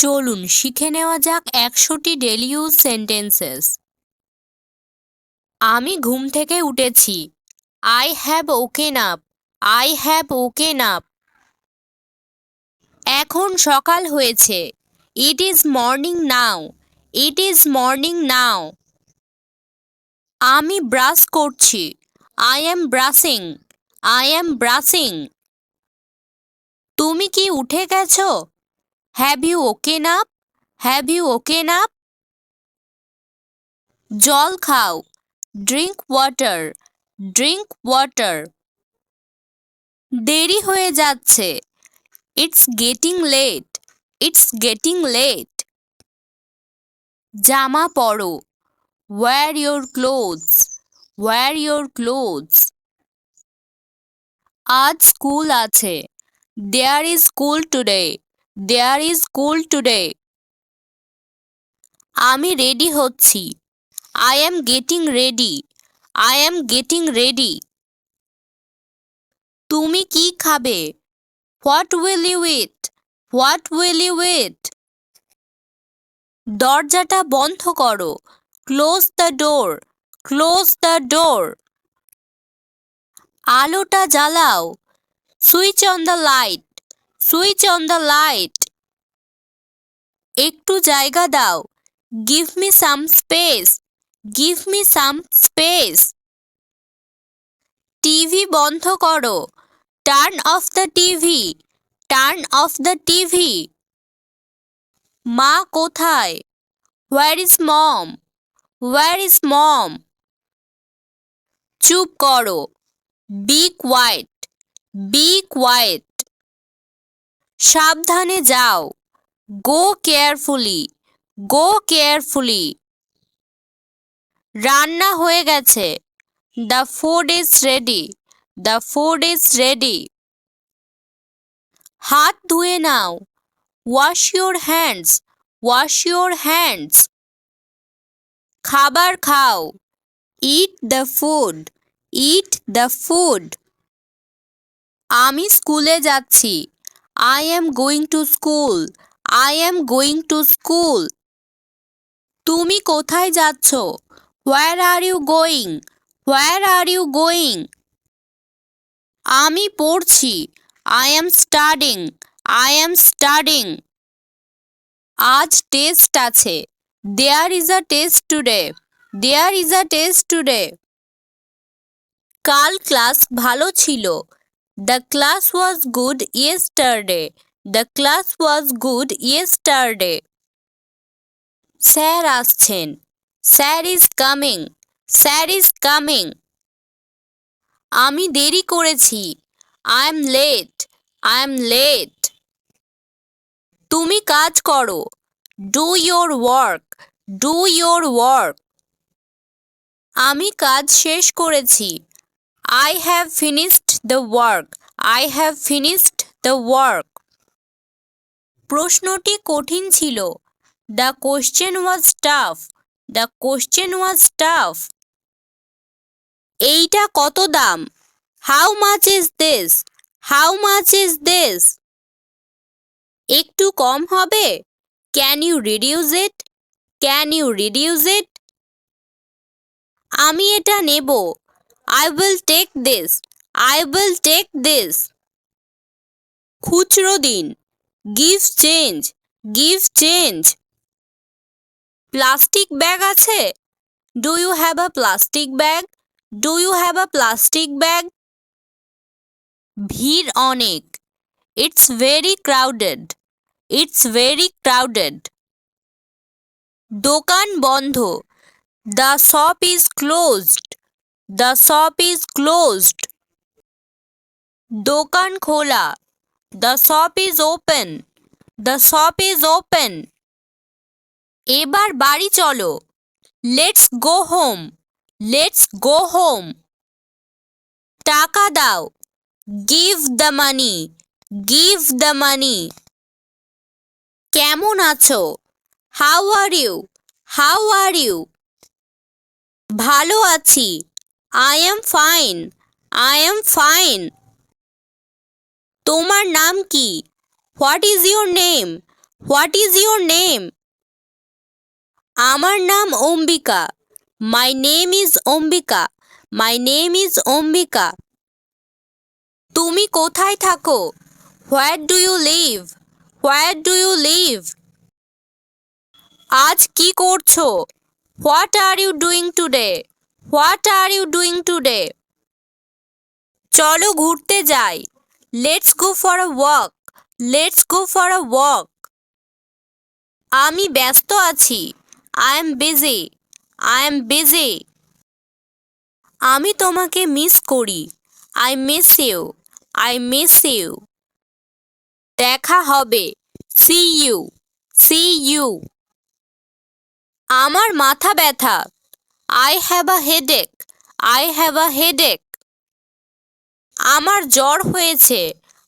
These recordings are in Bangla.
চলুন শিখে নেওয়া যাক একশোটি ডেলি ইউজ সেন্টেন্সেস। আমি ঘুম থেকে উঠেছি। I have woken up I have woken up এখন সকাল হয়েছে। It is morning now it is morning now আমি ব্রাশ করছি। I am brushing I am brushing তুমি কি উঠে গেছো? Have you woken up have you woken up জল খাও। ড্রিঙ্ক ওয়াটার ড্রিঙ্ক ওয়াটার দেরি হয়ে যাচ্ছে। It's getting late it's getting late জামা পরো। Wear your clothes wear your clothes আজ স্কুল আছে। There is school today there is school today আমি রেডি হচ্ছি। I am getting ready I am getting ready তুমি কি খাবে? What will you eat what will you eat দরজাটা বন্ধ করো। Close the door close the door আলোটা জ্বালাও। Switch on the light switch on the light একটু জায়গা দাও। Give me some space give me some space TV বন্ধ করো। Turn off the TV. Turn off the TV. মা কোথায়? Where is mom where is mom চুপ করো। বি কোয়াইট বি কোয়াইট সাবধানে যাও। গো কেয়ারফুলি গো কেয়ারফুলি রান্না হয়ে গেছে। The food is ready the food is ready হাত ধুয়ে নাও। Wash your hands wash your hands খাবার খাও। Eat the food eat the food আমি স্কুলে যাচ্ছি। I am going to school I am going to school তুমি কোথায় যাচ্ছ? Where are you going where are you going আমি পড়ছি। I am studying I am studying আজ টেস্ট আছে। There is a test today there is a test today কাল ক্লাস ভালো ছিল। The class was good yesterday the class was good yesterday sir আসছেন। Sir is coming sir is coming আমি দেরি করেছি। I am late I am late তুমি কাজ করো। Do your work do your work আমি কাজ শেষ করেছি। I have finished the work I have finished the work প্রশ্নটি কঠিন ছিল। The question was tough the question was tough এইটা কত দাম? How much is this how much is this একটু কম হবে? Can you reduce it can you reduce it আমি এটা নেব। I will take this I will take this খুচরো দিন। Give change give change plastic bag আছে? Do you have a plastic bag do you have a plastic bag ভিড় অনেক। It's very crowded it's very crowded দোকান বন্ধ। The shop is closed the shop is closed দোকান খোলা। The shop is open the shop is open এবার বাড়ি চলো। Let's go home let's go home টাকা দাও। Give the money give the money কেমন আছো? How are you how are you ভালো আছি। I am fine I am fine তোমার নাম কি? What is your name what is your name আমার নাম Ambika. My name is Ambika. My name is Ambika. তুমি কোথায় থাকো? Where do you live where do you live আজ কি করছ? What are you doing today what are you doing today চলো ঘুরতে যাই। Let's go for a walk let's go for a walk আমি ব্যস্ত আছি। I am busy I am busy আমি তোমাকে মিস করি। I miss you I miss you দেখা হবে। সি ইউ সি ইউ আমার মাথা ব্যথা। I have a headache I have a headache আমার জ্বর হয়েছে।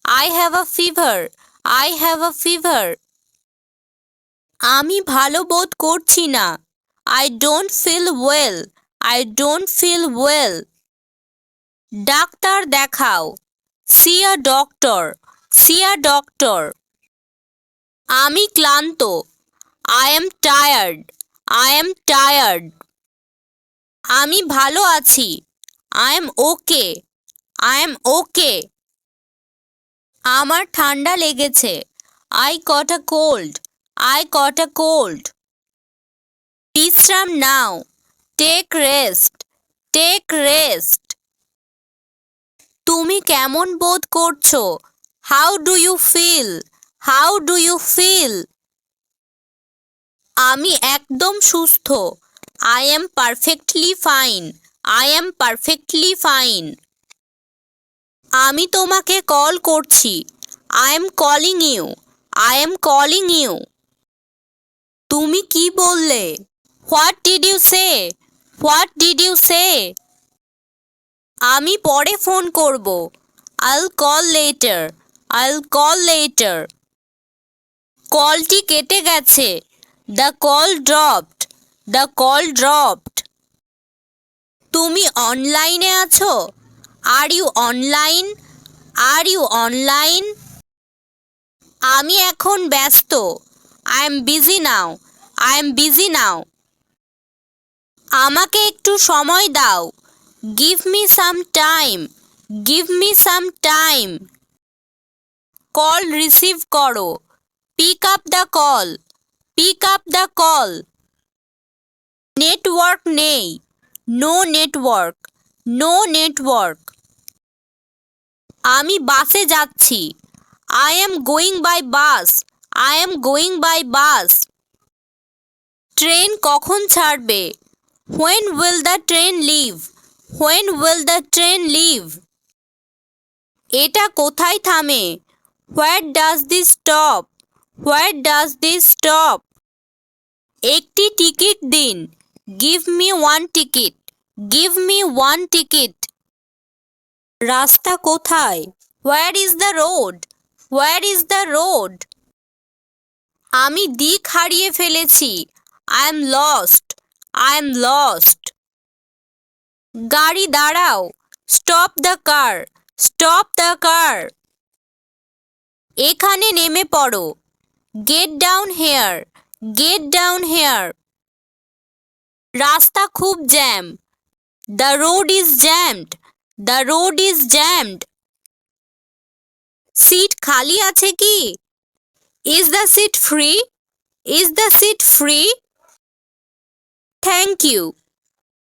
I have a fever I have a fever আমি ভালো বোধ করছি না। I don't feel well I don't feel well doctor দেখাও। See a doctor see a doctor আমি ক্লান্ত। I am tired I am tired আমি ভালো আছি। I am okay I am okay আমার ঠান্ডা লেগেছে। I caught a cold I caught a cold বিশ্রাম নাও। টেক রেস্ট টেক রেস্ট তুমি কেমন বোধ করছ? How do you feel how do you feel আমি একদম সুস্থ। I am perfectly fine I am perfectly fine আমি তোমাকে কল করছি। I am calling you I am calling you তুমি কি বললে? What did you say what did you say আমি পরে ফোন করব। I'll call later I'll call later কলটি কেটে গেছে। The call dropped the call dropped তুমি অনলাইনে আছো? Are you online are you online আমি এখন ব্যস্ত। I am busy now I am busy now আমাকে একটু সময় দাও। Give me some time give me some time call receive করো। Pick up the call pick up the call network নেই। নো নেটওয়ার্ক নো নেটওয়ার্ক আমি বাসে যাচ্ছি। I am going by bus I am going by bus train কখন ছাড়বে? When will the train leave when will the train leave এটা কোথায় থামে? Where does this stop where does this stop একটি টিকিট দিন। Give me one ticket give me one ticket রাস্তা কোথায়? Where is the road where is the road আমি দিক হারিয়ে ফেলেছি। I am lost I am lost গাড়ি দাঁড়াও। Stop the car stop the car এখানে নেমে পড়ো। Get down here get down here রাস্তা খুব jam. The road is jammed the road is jammed seat খালি আছে কি is the seat free is the seat free thank you